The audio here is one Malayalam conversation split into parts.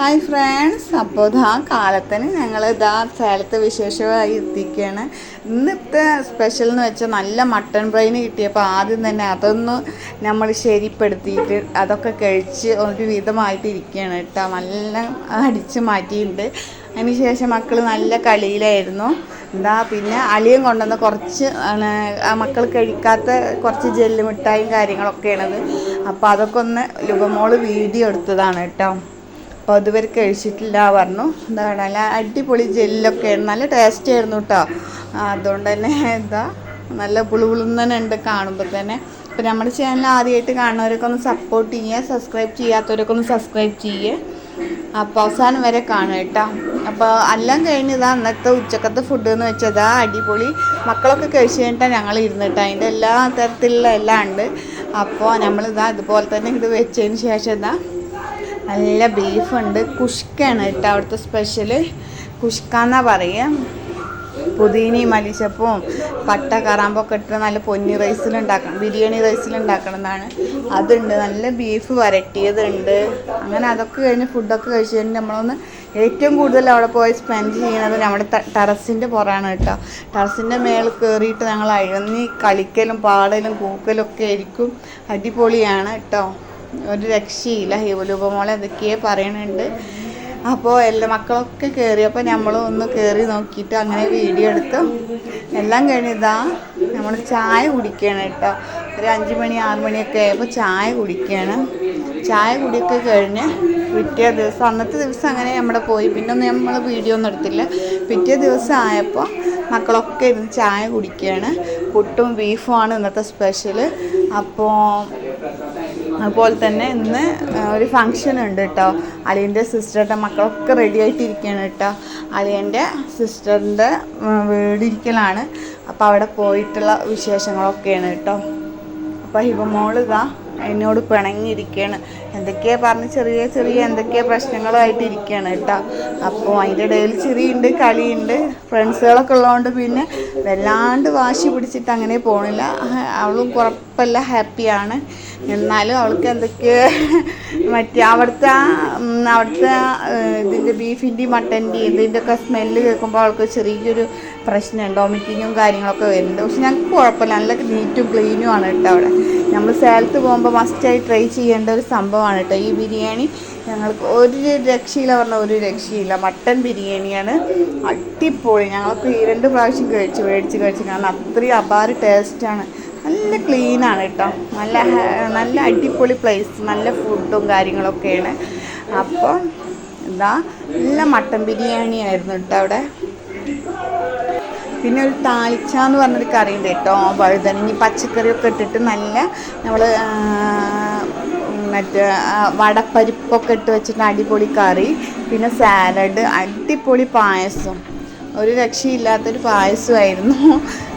ഹായ് ഫ്രണ്ട്സ് അപ്പോൾ ഇതാ കാലത്തിന് ഞങ്ങൾ ഇതാ സ്ഥലത്ത് വിശേഷമായി എത്തിക്കുകയാണ് ഇന്നത്തെ സ്പെഷ്യൽ എന്ന് വെച്ചാൽ നല്ല മട്ടൺ ബ്രെയിൻ കിട്ടിയപ്പോൾ ആദ്യം തന്നെ അതൊന്ന് നമ്മൾ ശരിപ്പെടുത്തിയിട്ട് അതൊക്കെ കഴിച്ച് ഒരു വിധമായിട്ട് ഇരിക്കുകയാണ് കേട്ടോ. നല്ല അടിച്ച് മാറ്റിയിട്ടുണ്ട്. അതിനുശേഷം മക്കൾ നല്ല കളിയിലായിരുന്നു. എന്താ പിന്നെ അളിയും കൊണ്ടുവന്ന കുറച്ച് മക്കൾ കഴിക്കാത്ത കുറച്ച് ജെല്ല് മിഠായും കാര്യങ്ങളൊക്കെയാണത്. അപ്പോൾ അതൊക്കെ ഒന്ന് ലുബമോൾ വീഡിയോ എടുത്തതാണ് കേട്ടോ. അപ്പോൾ അതുവരെ കഴിച്ചിട്ടില്ല പറഞ്ഞു. എന്താണ് നല്ല അടിപൊളി ജെല്ലൊക്കെ നല്ല ടേസ്റ്റ് ആയിരുന്നു കേട്ടോ അതുകൊണ്ട് തന്നെ എന്താ നല്ല പുളുപുളുന്നനെ ഉണ്ട് കാണുമ്പോൾ തന്നെ. അപ്പോൾ നമ്മുടെ ചാനൽ ആദ്യമായിട്ട് കാണുന്നവരൊക്കെ ഒന്ന് സപ്പോർട്ട് ചെയ്യുക സബ്സ്ക്രൈബ് ചെയ്യാത്തവരൊക്കെ ഒന്ന് സബ്സ്ക്രൈബ് ചെയ്യുക അപ്പോൾ അവസാനം വരെ കാണുക കേട്ടോ. അപ്പോൾ എല്ലാം കഴിഞ്ഞതാ അന്നത്തെ ഉച്ചക്കത്തെ ഫുഡ് എന്ന് വെച്ചതാ അടിപൊളി. മക്കളൊക്കെ കഴിച്ച് കഴിഞ്ഞിട്ടാണ് ഞങ്ങൾ ഇരുന്നിട്ട് അതിന്റെ എല്ലാ തരത്തിലുള്ള എല്ലാം ഉണ്ട്. അപ്പോൾ നമ്മളിതാ ഇതുപോലെ തന്നെ ഇത് വെച്ചതിന് ശേഷം ഇതാ നല്ല ബീഫുണ്ട്. കുഷ്കാണ് കേട്ടോ അവിടുത്തെ സ്പെഷ്യൽ കുഷ്കാന്നാ പറയുക പുതിനയും മലിച്ചപ്പവും പട്ട കറാമ്പൊക്കെ ഇട്ട് നല്ല പൊന്നി റൈസിലുണ്ടാക്കണം ബിരിയാണി റൈസിലുണ്ടാക്കണമെന്നാണ് അതുണ്ട് നല്ല ബീഫ് വരട്ടിയതുണ്ട്. അങ്ങനെ അതൊക്കെ കഴിഞ്ഞ് ഫുഡൊക്കെ കഴിച്ച് കഴിഞ്ഞ് നമ്മളൊന്ന് ഏറ്റവും കൂടുതൽ അവിടെ പോയി സ്പെൻഡ് ചെയ്യുന്നത് നമ്മുടെ ടെറസിന്റെ പുറമാണ് കേട്ടോ. ടെറസിന്റെ മേളിൽ കയറിയിട്ട് ഞങ്ങൾ അഴഞ്ഞി കളിക്കലും പാടലും കൂക്കലും ഒക്കെ ആയിരിക്കും. അടിപൊളിയാണ് കേട്ടോ. ഒരു രക്ഷയില്ല. ഹിവലൂപമോളെ അതൊക്കെയേ പറയണുണ്ട്. അപ്പോൾ എല്ലാ മക്കളൊക്കെ കയറിയപ്പോൾ നമ്മളും ഒന്ന് കയറി നോക്കിയിട്ട് അങ്ങനെ വീഡിയോ എടുത്തു. എല്ലാം കഴിഞ്ഞതാ നമ്മൾ ചായ കുടിക്കുകയാണ് കേട്ടോ. ഒരു അഞ്ച് മണി ആറ് മണിയൊക്കെ ആയപ്പോൾ ചായ കുടിക്കുകയാണ് ചായ കുടിയൊക്കെ കഴിഞ്ഞ് പിറ്റേ ദിവസം അന്നത്തെ ദിവസം അങ്ങനെ നമ്മുടെ പോയി. പിന്നെ ഒന്നും നമ്മൾ വീഡിയോ ഒന്നും എടുത്തില്ല. പിറ്റേ ദിവസം ആയപ്പോൾ മക്കളൊക്കെ ഇരുന്ന് ചായ കുടിക്കുകയാണ് പുട്ടും ബീഫുമാണ് ഇന്നത്തെ സ്പെഷ്യൽ അപ്പോൾ അതുപോലെ തന്നെ ഇന്ന് ഒരു ഫങ്ഷൻ ഉണ്ട് കേട്ടോ അളിയന്റെ സിസ്റ്ററുടെ മക്കളൊക്കെ റെഡി ആയിട്ടിരിക്കുകയാണ് കേട്ടോ അളിയന്റെ സിസ്റ്ററിന്റെ വീടിരിക്കലാണ്. അപ്പോൾ അവിടെ പോയിട്ടുള്ള വിശേഷങ്ങളൊക്കെയാണ് കേട്ടോ അപ്പോൾ ഹിബമോൾ ഇതാ എന്നോട് പിണങ്ങിയിരിക്കുകയാണ് എന്തൊക്കെയാ പറഞ്ഞ് ചെറിയ ചെറിയ എന്തൊക്കെയാ പ്രശ്നങ്ങളുമായിട്ട് ഇരിക്കുകയാണ് കേട്ടോ അപ്പോൾ അതിന്റെ ഇടയിൽ ചിരിയുണ്ട് കളിയുണ്ട് ഫ്രണ്ട്സുകളൊക്കെ ഉള്ളതുകൊണ്ട് പിന്നെ വല്ലാണ്ട് വാശി പിടിച്ചിട്ട് അങ്ങനെ പോണില്ല. അവളും കുഴപ്പമില്ല ഹാപ്പിയാണ്. എന്നാലും അവൾക്ക് എന്തൊക്കെ മറ്റേ അവിടുത്തെ അവിടുത്തെ ഇതിന്റെ ബീഫിന്റെയും മട്ടന്റെയും ഇതിന്റെയൊക്കെ സ്മെല്ല് കേൾക്കുമ്പോൾ അവൾക്ക് ചെറിയൊരു പ്രശ്നമുണ്ട്. വോമിറ്റിങ്ങും കാര്യങ്ങളൊക്കെ വരുന്നുണ്ട്. പക്ഷെ ഞങ്ങൾക്ക് കുഴപ്പമില്ല. നല്ല നീറ്റും ക്ലീനും ആണ് കേട്ടോ അവിടെ. നമ്മൾ സ്ഥലത്ത് പോകുമ്പോൾ മസ്റ്റായി ട്രൈ ചെയ്യേണ്ട ഒരു സംഭവമാണ് കേട്ടോ. ഈ ബിരിയാണി ഞങ്ങൾക്ക് ഒരു രക്ഷയില്ല പറഞ്ഞാൽ ഒരു രക്ഷയില്ല. മട്ടൻ ബിരിയാണിയാണ് അടിപൊളി. ഞങ്ങൾക്ക് ഈ രണ്ട് പ്രാവശ്യം കഴിച്ച് മേടിച്ച് കഴിച്ച്. കാരണം അത്രയും അപാര ടേസ്റ്റാണ് നല്ല ക്ലീനാണ് കേട്ടോ നല്ല നല്ല അടിപൊളി പ്ലേസ് നല്ല ഫുഡും കാര്യങ്ങളൊക്കെയാണ്. അപ്പോൾ എന്താ നല്ല മട്ടൻ ബിരിയാണി ആയിരുന്നു കേട്ടോ അവിടെ. പിന്നെ ഒരു താഴ്ച എന്ന് പറഞ്ഞൊരു കറി ഉണ്ട് കേട്ടോ വഴുതനങ്ങി പച്ചക്കറിയൊക്കെ ഇട്ടിട്ട് നല്ല നമ്മൾ മറ്റേ വടപ്പരിപ്പൊക്കെ ഇട്ട് വെച്ചിട്ട് അടിപൊളി കറി. പിന്നെ സാലഡ് അടിപൊളി പായസം. ഒരു രക്ഷയില്ലാത്തൊരു പായസമായിരുന്നു.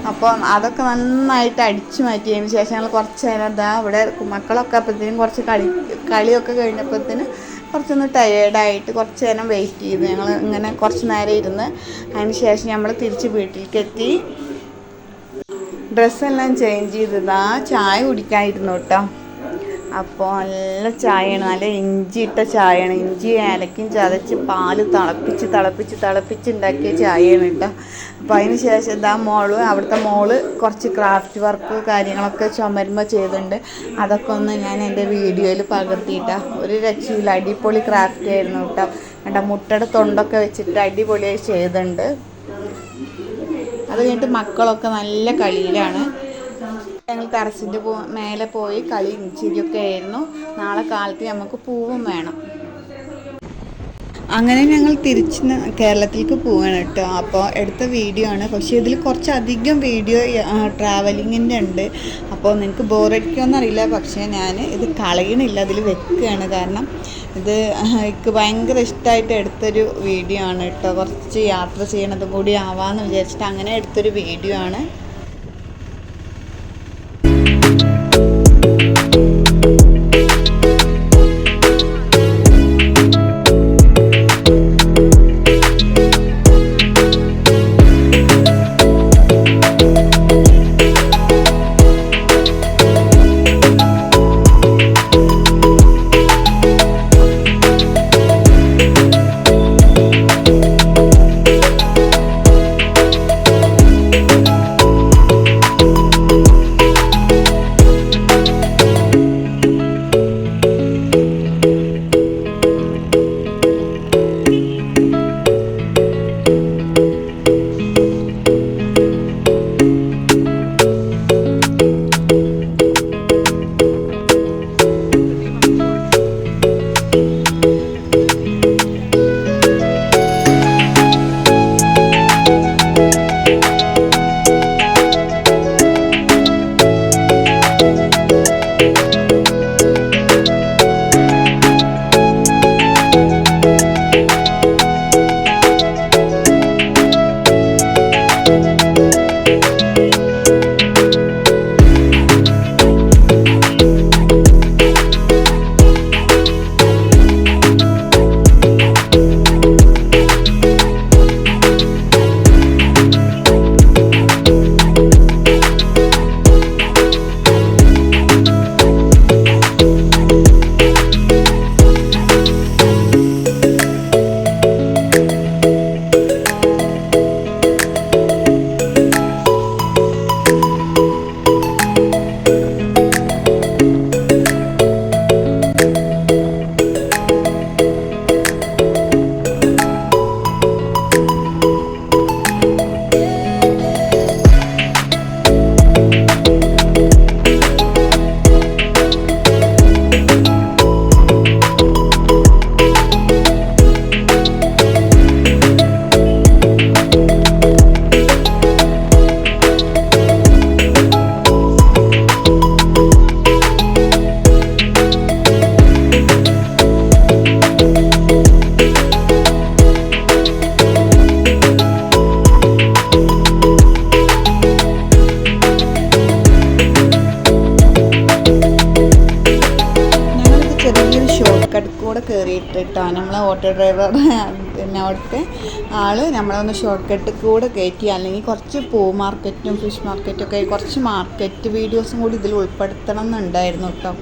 അപ്പം അതൊക്കെ നന്നായിട്ട് അടിച്ചു മാറ്റിയതിന് ശേഷം ഞങ്ങൾ കുറച്ച് നേരം എന്താ ഇവിടെ മക്കളൊക്കെ അപ്പോഴത്തേനും കുറച്ച് കളി കളിയൊക്കെ കഴിഞ്ഞപ്പോഴത്തേന് കുറച്ചൊന്ന് ടയേർഡായിട്ട് കുറച്ച് നേരം വെയിറ്റ് ചെയ്തു. ഞങ്ങൾ ഇങ്ങനെ കുറച്ച് നേരം ഇരുന്ന് അതിന് ശേഷം നമ്മൾ തിരിച്ച് വീട്ടിലേക്ക് എത്തി ഡ്രസ്സെല്ലാം ചേഞ്ച് ചെയ്തതാ ചായ കുടിക്കാനിരുന്നു കേട്ടോ. അപ്പോൾ നല്ല ചായയാണ്. നല്ല ഇഞ്ചി ഇട്ട ചായയാണ്. ഇഞ്ചി ഏലക്കും ചതച്ച് പാൽ തിളപ്പിച്ച് തിളപ്പിച്ച് തിളപ്പിച്ച് ഉണ്ടാക്കിയ ചായയാണ് കേട്ടോ. അപ്പോൾ അതിന് ശേഷം ഇതാ മോൾ അവിടുത്തെ മോൾ കുറച്ച് ക്രാഫ്റ്റ് വർക്ക് കാര്യങ്ങളൊക്കെ ചുമരുമ്പോൾ ചെയ്തിട്ടുണ്ട് അതൊക്കെ ഒന്ന് ഞാൻ എന്റെ വീഡിയോയിൽ പകർത്തിയിട്ടാ. ഒരു രക്ഷയില്ല. അടിപൊളി ക്രാഫ്റ്റ് ആയിരുന്നു കേട്ടോ. കേട്ടോ മുട്ടയുടെ തൊണ്ടൊക്കെ വെച്ചിട്ട് അടിപൊളിയായി ചെയ്തിട്ടുണ്ട് അത് കഴിഞ്ഞിട്ട് മക്കളൊക്കെ നല്ല കളിയിലാണ്. ഞങ്ങൾ ടെറസിന്റെ മേലെ പോയി കളി ചിരിയൊക്കെ ആയിരുന്നു. നാളെ കാലത്ത് നമുക്ക് പൂവും വേണം. അങ്ങനെ ഞങ്ങൾ തിരിച്ച് കേരളത്തിലേക്ക് പോവാണ് കേട്ടോ. അപ്പോൾ എടുത്ത വീഡിയോ ആണ്. പക്ഷേ ഇതിൽ കുറച്ചധികം വീഡിയോ ട്രാവലിങ്ങിന്റെ ഉണ്ട്. അപ്പോൾ നിങ്ങൾക്ക് ബോറടിക്കുമെന്ന് അറിയില്ല. പക്ഷേ ഞാൻ ഇത് കളയണില്ല. അതിൽ വെക്കുകയാണ്. കാരണം ഇത് എനിക്ക് ഭയങ്കര ഇഷ്ടമായിട്ട് എടുത്തൊരു വീഡിയോ ആണ് കേട്ടോ. കുറച്ച് യാത്ര ചെയ്യണതും കൂടി ആവാമെന്ന് വിചാരിച്ചിട്ട് അങ്ങനെ എടുത്തൊരു വീഡിയോ ആണ്. ഡ്രൈവർ അവിടുത്തെ ആൾ നമ്മളൊന്ന് ഷോർട്ട് കട്ട് കൂടെ കയറ്റി അല്ലെങ്കിൽ കുറച്ച് പൂ മാർക്കറ്റും ഫിഷ് മാർക്കറ്റും ഒക്കെ കുറച്ച് മാർക്കറ്റ് വീഡിയോസും കൂടി ഇതിൽ ഉൾപ്പെടുത്തണം എന്നുണ്ടായിരുന്നു കേട്ടോ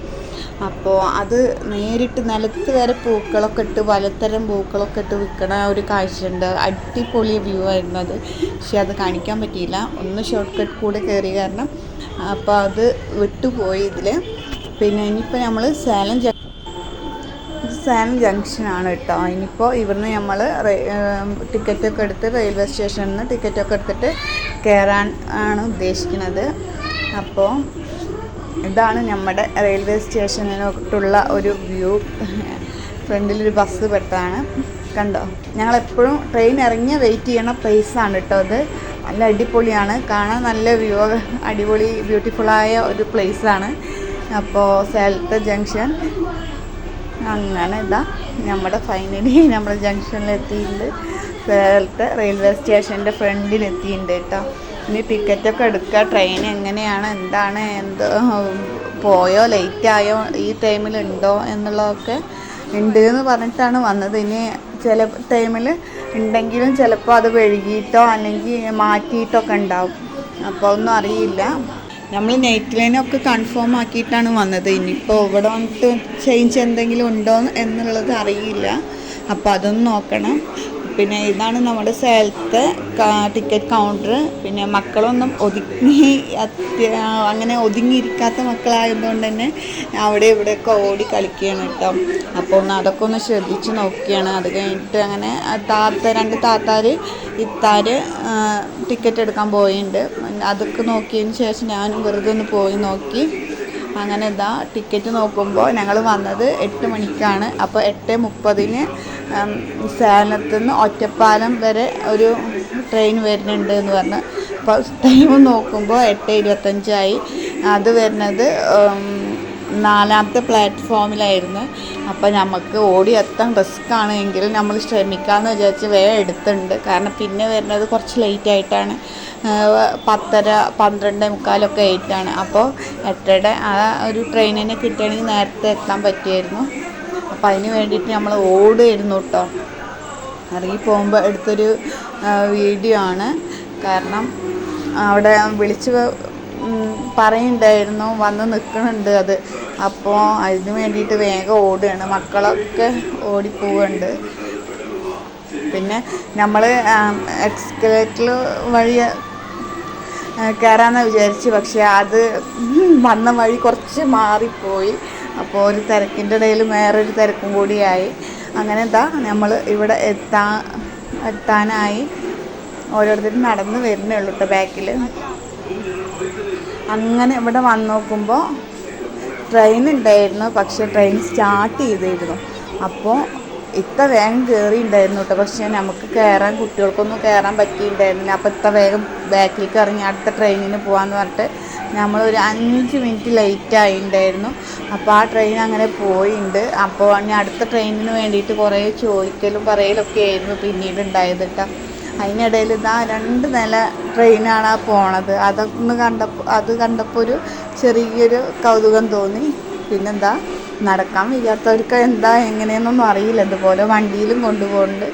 അപ്പോൾ അത് നേരിട്ട് നിലത്ത് വരെ പൂക്കളൊക്കെ ഇട്ട് പലതരം പൂക്കളൊക്കെ ഇട്ട് വിൽക്കണ ഒരു കാഴ്ചയുണ്ട്. അടിപൊളി വ്യൂ ആയിരുന്നു അത്. പക്ഷെ അത് കാണിക്കാൻ പറ്റിയില്ല. ഒന്ന് ഷോർട്ട് കട്ട് കൂടെ കയറി കാരണം അപ്പോൾ അത് വിട്ടുപോയി ഇതിൽ പിന്നെ ഇനിയിപ്പോൾ നമ്മൾ സേലം ആണ് ജംഗ്ഷനാണ് കേട്ടോ. ഇനിയിപ്പോൾ ഇവിടുന്ന് നമ്മൾ ടിക്കറ്റ് ഒക്കെ എടുത്ത് റെയിൽവേ സ്റ്റേഷനിൽ നിന്ന് ടിക്കറ്റൊക്കെ എടുത്തിട്ട് കയറാൻ ആണ് ഉദ്ദേശിക്കുന്നത്. അപ്പോൾ ഇതാണ് നമ്മുടെ റെയിൽവേ സ്റ്റേഷനിലോട്ടുള്ള ഒരു വ്യൂ. ഫ്രണ്ടിലൊരു ബസ് പെട്ടതാണ്. കണ്ടോ? ഞങ്ങളെപ്പോഴും ട്രെയിൻ ഇറങ്ങിയ വെയിറ്റ് ചെയ്യണ പ്ലേസാണ് കേട്ടോ അത് നല്ല അടിപൊളിയാണ്. കാണാൻ നല്ല വ്യൂ അടിപൊളി ബ്യൂട്ടിഫുള്ളായ ഒരു പ്ലേസാണ് അപ്പോൾ സേലത്തെ ജംഗ്ഷൻ. അങ്ങനെ ഇതാ നമ്മുടെ ഫൈനലി നമ്മുടെ ജംഗ്ഷനിൽ എത്തിയിട്ടുണ്ട്. സേലത്തെ റെയിൽവേ സ്റ്റേഷന്റെ ഫ്രണ്ടിൽ എത്തിയിട്ടുണ്ട് കേട്ടോ. ഇനി ടിക്കറ്റൊക്കെ എടുക്കുക ട്രെയിൻ എങ്ങനെയാണ്? എന്താണ്? എന്തോ പോയോ? ലേറ്റായോ ഈ ടൈമിലുണ്ടോ എന്നുള്ളതൊക്കെ ഉണ്ട്? എന്ന് പറഞ്ഞിട്ടാണ് വന്നത്. ഇനി ചില ടൈമിൽ ഉണ്ടെങ്കിലും ചിലപ്പോൾ അത് വഴുകിയിട്ടോ അല്ലെങ്കിൽ മാറ്റിയിട്ടോ ഒക്കെ ഉണ്ടാവും. അപ്പോൾ ഒന്നും അറിയില്ല. നമ്മൾ നൈറ്റ് ലൈനൊക്കെ കൺഫേം ആക്കിയിട്ടാണ് വന്നത്. ഇനിയിപ്പോൾ ഇവിടെ വന്നിട്ട് ചേഞ്ച് എന്തെങ്കിലും ഉണ്ടോ എന്നുള്ളത് അറിയില്ല. അപ്പോൾ അതൊന്ന് നോക്കണം. പിന്നെ ഇതാണ് നമ്മുടെ സ്ഥലത്തെ ടിക്കറ്റ് കൗണ്ടർ പിന്നെ മക്കളൊന്നും ഒതുങ്ങി അങ്ങനെ ഒതുങ്ങിയിരിക്കാത്ത മക്കളായതുകൊണ്ട് തന്നെ അവിടെ ഇവിടെയൊക്കെ ഓടി കളിക്കുകയാണ് കേട്ടോ. അപ്പോൾ ഒന്ന് അതൊക്കെ ഒന്ന് ശ്രദ്ധിച്ച് നോക്കിയാണ്. അത് കഴിഞ്ഞിട്ട് അങ്ങനെ താത്ത രണ്ട് താത്താർ ഇത്താര് ടിക്കറ്റ് എടുക്കാൻ പോയിട്ടുണ്ട് അതൊക്കെ നോക്കിയതിന് ശേഷം ഞാനും വെറുതെ ഒന്ന് പോയി നോക്കി. അങ്ങനെ ഇതാ ടിക്കറ്റ് നോക്കുമ്പോൾ ഞങ്ങൾ വന്നത് എട്ട് മണിക്കാണ്. അപ്പോൾ എട്ട് മുപ്പതിന് സേലത്ത് നിന്ന് ഒറ്റപ്പാലം വരെ ഒരു ട്രെയിൻ വരുന്നുണ്ട് എന്ന് പറഞ്ഞ്. അപ്പോൾ ടൈം നോക്കുമ്പോൾ എട്ട് ഇരുപത്തഞ്ചായി അത് വരുന്നത് നാലാമത്തെ പ്ലാറ്റ്ഫോമിലായിരുന്നു അപ്പോൾ നമുക്ക് ഓടി എത്താൻ റിസ്ക് ആണ്. എങ്കിലും നമ്മൾ ശ്രമിക്കാമെന്ന് വിചാരിച്ച് വേഗം എടുത്തുണ്ട് കാരണം പിന്നെ വരുന്നത് കുറച്ച് ലേറ്റ് ആയിട്ടാണ്. പത്തര പന്ത്രണ്ട് മുക്കാലൊക്കെ ആയിട്ടാണ്. അപ്പോൾ എട്ടയുടെ ആ ഒരു ട്രെയിനിനെ കിട്ടുകയാണെങ്കിൽ നേരത്തെ എത്താൻ പറ്റുമായിരുന്നു അപ്പോൾ അതിന് വേണ്ടിയിട്ട് നമ്മൾ ഓടുമായിരുന്നു കേട്ടോ ഇറങ്ങി പോകുമ്പോൾ എടുത്തൊരു വീഡിയോ ആണ്. കാരണം അവിടെ വിളിച്ച് പറയുന്നുണ്ടായിരുന്നു. വന്ന് നിൽക്കുന്നുണ്ട് അത്. അപ്പോൾ അതിന് വേണ്ടിയിട്ട് വേഗം ഓടുകയാണ് മക്കളൊക്കെ ഓടിപ്പോവുന്നുണ്ട് പിന്നെ നമ്മൾ എക്സ്കലേറ്റർ വഴി കയറാമെന്ന് വിചാരിച്ചു. പക്ഷേ അത് വന്ന വഴി കുറച്ച് മാറിപ്പോയി. അപ്പോൾ ഒരു തിരക്കിന്റെ ഇടയിൽ വേറൊരു തിരക്കും കൂടിയായി. അങ്ങനെ എന്താ നമ്മൾ ഇവിടെ എത്താ എത്താനായി. ഓരോരുത്തരും നടന്ന് വരുന്നേ ഉള്ളൂ കേട്ടോ ബാക്കിൽ അങ്ങനെ ഇവിടെ വന്ന് നോക്കുമ്പോൾ ട്രെയിൻ ഉണ്ടായിരുന്നു പക്ഷേ ട്രെയിൻ സ്റ്റാർട്ട് ചെയ്തിരുന്നു. അപ്പോൾ ഇത്ര വേഗം കയറി ഉണ്ടായിരുന്നു കേട്ടോ പക്ഷേ നമുക്ക് കയറാൻ കുട്ടികൾക്കൊന്നും കയറാൻ പറ്റിയിട്ടുണ്ടായിരുന്നില്ല അപ്പോൾ ഇത്ര വേഗം ബാക്കിലേക്ക് ഇറങ്ങി അടുത്ത ട്രെയിനിന് പോകാമെന്ന് പറഞ്ഞിട്ട് നമ്മളൊരു അഞ്ച് മിനിറ്റ് ലേറ്റ് ആയിട്ടുണ്ടായിരുന്നു അപ്പോൾ ആ ട്രെയിൻ അങ്ങനെ പോയിട്ടുണ്ട് അപ്പോൾ ഞാൻ അടുത്ത ട്രെയിനിന് വേണ്ടിയിട്ട് കുറേ ചോദിക്കലും പറയലൊക്കെ ആയിരുന്നു പിന്നീട് ഉണ്ടായത് കേട്ടോ അതിനിടയിൽ ഇതാ രണ്ട് നില ട്രെയിനാണ് ആ പോണത്. അതൊന്ന് കണ്ടപ്പോൾ അത് കണ്ടപ്പോൾ ഒരു ചെറിയൊരു കൗതുകം തോന്നി. പിന്നെന്താ നടക്കാൻ വയ്യാത്തവർക്ക് എന്താ എങ്ങനെയെന്നൊന്നും അറിയില്ല. ഇതുപോലെ വണ്ടിയിലും കൊണ്ടുപോകുന്നുണ്ട്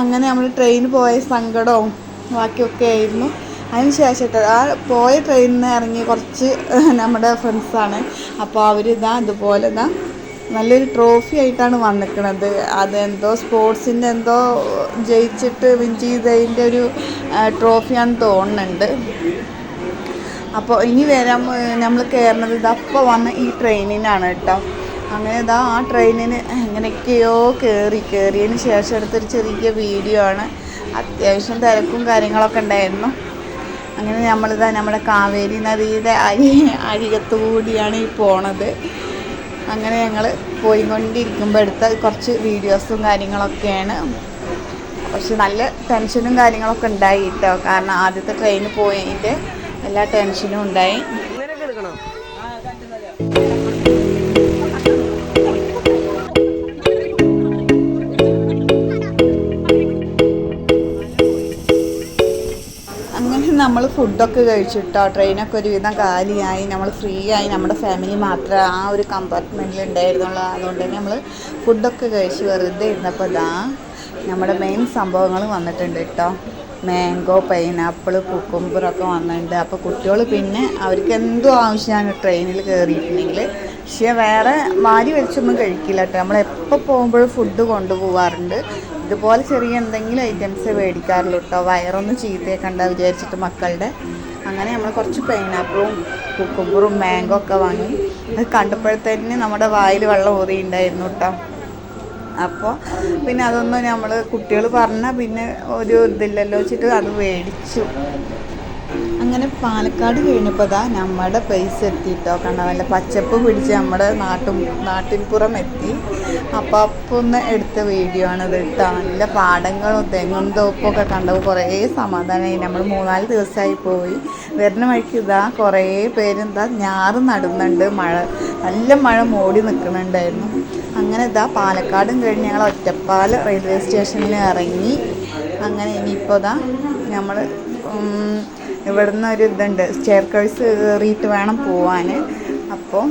അങ്ങനെ നമ്മൾ ട്രെയിൻ പോയ സങ്കടവും ബാക്കിയൊക്കെ ആയിരുന്നു. അതിന് ശേഷം ആ പോയ ട്രെയിനിൽ നിന്ന് ഇറങ്ങി കുറച്ച് നമ്മുടെ ഫ്രണ്ട്സാണ് അപ്പോൾ അവരിതാ ഇതുപോലെ ഇതാ നല്ലൊരു ട്രോഫി ആയിട്ടാണ് വന്നിക്കണത്. അതെന്തോ സ്പോർട്സിന്റെ എന്തോ ജയിച്ചിട്ട് വിൻ ചെയ്തതിന്റെ ഒരു ട്രോഫിയാണെന്ന് തോന്നുന്നുണ്ട്. അപ്പോൾ ഇനി വരാൻ നമ്മൾ കയറുന്നത് ഇതപ്പോൾ വന്ന ഈ ട്രെയിനിനാണ് കേട്ടോ. അങ്ങനെ ഇതാ ആ ട്രെയിനിന് എങ്ങനെയൊക്കെയോ കയറി കയറിയതിന് ശേഷം എടുത്തൊരു ചെറിയ വീഡിയോ ആണ്. അത്യാവശ്യം തിരക്കും കാര്യങ്ങളൊക്കെ ഉണ്ടായിരുന്നു. അങ്ങനെ നമ്മൾ നമ്മളിതാ നമ്മുടെ കാവേരി നദിയുടെ അരി അരികത്തുകൂടിയാണ് ഈ പോണത്. അങ്ങനെ ഞങ്ങൾ പോയിക്കൊണ്ടിരിക്കുമ്പോൾ എടുത്ത കുറച്ച് വീഡിയോസും കാര്യങ്ങളൊക്കെയാണ്. കുറച്ച് നല്ല ടെൻഷനും കാര്യങ്ങളൊക്കെ ഉണ്ടായി കേട്ടോ കാരണം ആദ്യത്തെ ട്രെയിൻ പോയതിന്റെ എല്ലാ ടെൻഷനും ഉണ്ടായി. നമ്മൾ ഫുഡൊക്കെ കഴിച്ചിട്ടോ ട്രെയിനൊക്കെ ഒരുവിധം കാലിയായി നമ്മൾ ഫ്രീ ആയി നമ്മുടെ ഫാമിലി മാത്രമേ ആ ഒരു കമ്പാർട്ട്മെന്റിൽ ഉണ്ടായിരുന്നുള്ളൂ. അതുകൊണ്ട് തന്നെ നമ്മൾ ഫുഡൊക്കെ കഴിച്ച് വെറുതെ ഇരുന്നപ്പോൾ ഇതാ നമ്മുടെ മെയിൻ സംഭവങ്ങൾ വന്നിട്ടുണ്ട് കേട്ടോ മാംഗോ പൈനാപ്പിൾ കുക്കുംബറൊക്കെ വന്നിട്ടുണ്ട്. അപ്പോൾ കുട്ടികൾ പിന്നെ അവർക്ക് എന്തോ ആവശ്യമാണ് ട്രെയിനിൽ കയറിയിട്ടുണ്ടെങ്കിൽ പക്ഷേ വേറെ വാരി വലിച്ചൊന്നും കഴിക്കില്ല കേട്ടോ നമ്മൾ എപ്പോൾ പോകുമ്പോഴും ഫുഡ് കൊണ്ടുപോകാറുണ്ട് ഇതുപോലെ ചെറിയ എന്തെങ്കിലും ഐറ്റംസ് മേടിക്കാറുള്ളൂ കേട്ടോ വയറൊന്നും ചീത്തയൊക്കെ വിചാരിച്ചിട്ട് മക്കളുടെ അങ്ങനെ നമ്മൾ കുറച്ച് പൈനാപ്പിളും കുക്കുമ്പറും മാംഗോ ഒക്കെ വാങ്ങി. അത് കണ്ടപ്പോഴത്തേന് നമ്മുടെ വായിൽ വെള്ളം ഉണ്ടായിരുന്നു കേട്ടോ അപ്പോൾ പിന്നെ അതൊന്നും നമ്മൾ കുട്ടികൾ പറഞ്ഞാൽ പിന്നെ ഒരു ഇതില്ലല്ലോ വെച്ചിട്ട് അത് മേടിച്ചു. അങ്ങനെ പാലക്കാട് കഴിഞ്ഞപ്പോൾ ദാ നമ്മുടെ പൈസ എത്തിയിട്ടോ കണ്ട? നല്ല പച്ചപ്പ് പിടിച്ച് നമ്മുടെ നാട്ടും നാട്ടിൻപുറം എത്തി. അപ്പോൾ അപ്പം ഒന്ന് എടുത്ത വീഡിയോ ആണ് കേട്ടോ. നല്ല പാടങ്ങളും തെങ്ങും തോപ്പൊക്കെ കണ്ടപ്പോൾ കുറേ സമാധാനമായി നമ്മൾ മൂന്നാൽ ദിവസമായി പോയി. വരുന്ന വഴിക്ക് ഇതാ കുറേ പേരെന്താ ഞാറ് നടുന്നുണ്ട്. മഴ നല്ല മഴ മൂടി നിൽക്കുന്നുണ്ടായിരുന്നു അങ്ങനെ ഇതാ പാലക്കാടും കഴിഞ്ഞ് ഞങ്ങൾ ഒറ്റപ്പാൽ റെയിൽവേ സ്റ്റേഷനിൽ ഇറങ്ങി. അങ്ങനെ ഇനിയിപ്പോൾ ഇതാ നമ്മൾ ഇവിടുന്ന് ഒരു ഇതുണ്ട്. സ്റ്റെയർ കേഴ്സ് കയറിയിട്ട് വേണം പോവാൻ അപ്പോൾ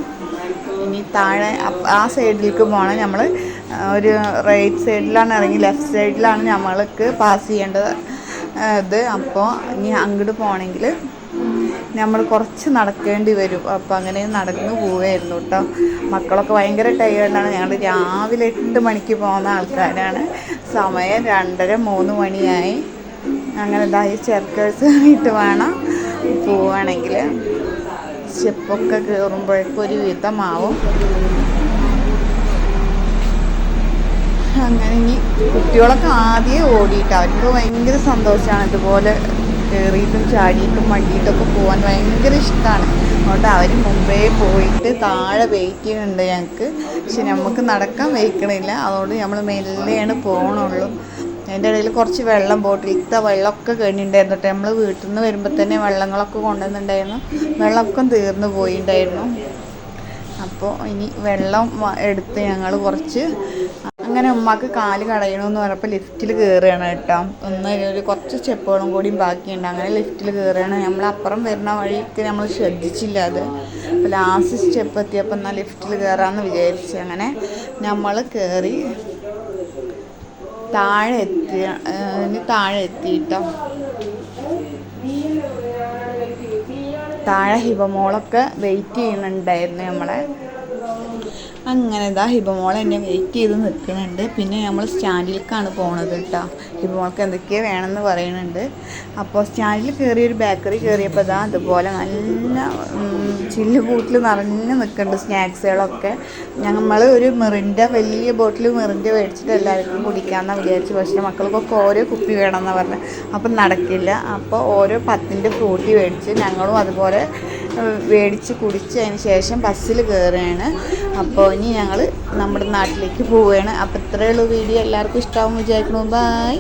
ഇനി താഴെ ആ സൈഡിലേക്ക് പോകണം നമ്മൾ ഒരു റൈറ്റ് സൈഡിലാണ് ഇറങ്ങി ലെഫ്റ്റ് സൈഡിലാണ് നമ്മൾക്ക് പാസ് ചെയ്യേണ്ടത് ഇത്. അപ്പോൾ ഇനി അങ്ങോട്ട് പോകണമെങ്കിൽ നമ്മൾ കുറച്ച് നടക്കേണ്ടി വരും. അപ്പോൾ അങ്ങനെ നടന്നു പോവുകയായിരുന്നു കേട്ടോ മക്കളൊക്കെ ഭയങ്കര ടയേർഡാണ് ഞങ്ങൾ രാവിലെ എട്ട് മണിക്ക് പോകുന്ന ആൾക്കാരാണ്. സമയം രണ്ടര മൂന്ന് മണിയായി. അങ്ങനെ ഇതായി ചെർക്കേഴ്സ് ഇട്ട് വേണം പോവുകയാണെങ്കിൽ ചെപ്പൊക്കെ കയറുമ്പോഴേക്കും ഒരു വിധമാവും. അങ്ങനെ ഇനി കുട്ടികളൊക്കെ ആദ്യമേ ഓടിയിട്ട് അവർക്ക് ഭയങ്കര സന്തോഷമാണ് ഇതുപോലെ കയറിയിട്ടും ചാടിയിട്ടും വണ്ടിയിട്ടൊക്കെ പോകാൻ ഭയങ്കര ഇഷ്ടമാണ് അതുകൊണ്ട് അവർ മുമ്പേ പോയിട്ട് താഴെ വെയിറ്റ് ചെയ്യുന്നുണ്ട് ഞങ്ങൾക്ക് പക്ഷെ നമുക്ക് നടക്കാൻ വെയിക്കണില്ല. അതുകൊണ്ട് നമ്മൾ മെല്ലെയാണ് പോകണുള്ളൂ അതിന്റെ ഇടയിൽ കുറച്ച് വെള്ളം ബോട്ടിലത്തെ വെള്ളമൊക്കെ കഴിഞ്ഞിട്ടുണ്ടായിരുന്നു കേട്ടോ. നമ്മൾ വീട്ടിൽ നിന്ന് വരുമ്പോൾ തന്നെ വെള്ളങ്ങളൊക്കെ കൊണ്ടുവന്നിട്ടുണ്ടായിരുന്നു. വെള്ളമൊക്കെ തീർന്നു പോയിട്ടുണ്ടായിരുന്നു അപ്പോൾ ഇനി വെള്ളം എടുത്ത് ഞങ്ങൾ കുറച്ച് അങ്ങനെ ഉമ്മാക്ക് കാൽ കളയണമെന്ന് പറഞ്ഞപ്പോൾ ലിഫ്റ്റിൽ കയറുകയാണ് കേട്ടോ. ഒന്ന് ഒരു കുറച്ച് സ്റ്റെപ്പുകളും കൂടിയും ബാക്കിയുണ്ട്. അങ്ങനെ ലിഫ്റ്റിൽ കയറുകയാണ് നമ്മൾ അപ്പുറം വരുന്ന വഴിക്ക് നമ്മൾ ശ്രദ്ധിച്ചില്ല അത്. അപ്പോൾ ലാസ്റ്റ് സ്റ്റെപ്പ് എത്തിയപ്പോൾ എന്നാൽ ലിഫ്റ്റിൽ കയറാമെന്ന് വിചാരിച്ചു അങ്ങനെ നമ്മൾ കയറി താഴെ എത്തി താഴെ എത്തിയിട്ടോ താഴെ ഹിബമോളൊക്കെ വെയിറ്റ് ചെയ്യുന്നുണ്ടായിരുന്നു നമ്മളെ. അങ്ങനെ ഇതാ ഹിബമോൾ എന്നെ വെയിറ്റ് ചെയ്ത് നിൽക്കുന്നുണ്ട്. പിന്നെ നമ്മൾ സ്റ്റാൻഡിലേക്കാണ് പോണത് കേട്ടോ ഹിബമോൾക്ക് എന്തൊക്കെയോ വേണമെന്ന് പറയുന്നുണ്ട്. അപ്പോൾ സ്റ്റാൻഡിൽ കയറി ഒരു ബേക്കറി കയറിയപ്പോൾ ഇതാ അതുപോലെ നല്ല ചില്ല് ബൂട്ടിൽ നിറഞ്ഞ് നിൽക്കുന്നുണ്ട് സ്നാക്സുകളൊക്കെ. ഞങ്ങൾ ഒരു മെറിന്റെ വലിയ ബോട്ടിൽ മെറിന്റെ മേടിച്ചിട്ട് എല്ലാവർക്കും കുടിക്കാമെന്നാണ് വിചാരിച്ചു. പക്ഷേ മക്കൾക്കൊക്കെ ഓരോ കുപ്പി വേണമെന്നാണ് പറഞ്ഞത് അപ്പം നടക്കില്ല. അപ്പോൾ ഓരോ പത്തിന്റെ ഫ്രൂട്ടി മേടിച്ച് ഞങ്ങളും അതുപോലെ മേടിച്ച് കുടിച്ചതിന് ശേഷം ബസ്സിൽ കയറുകയാണ്. അപ്പോൾ ഇനി ഞങ്ങൾ നമ്മുടെ നാട്ടിലേക്ക് പോവുകയാണ്. അപ്പോൾ ഇത്രയേ ഉള്ളൂ വീഡിയോ. എല്ലാവർക്കും ഇഷ്ടമാവും വിചാരിക്കുന്നു. ബായ്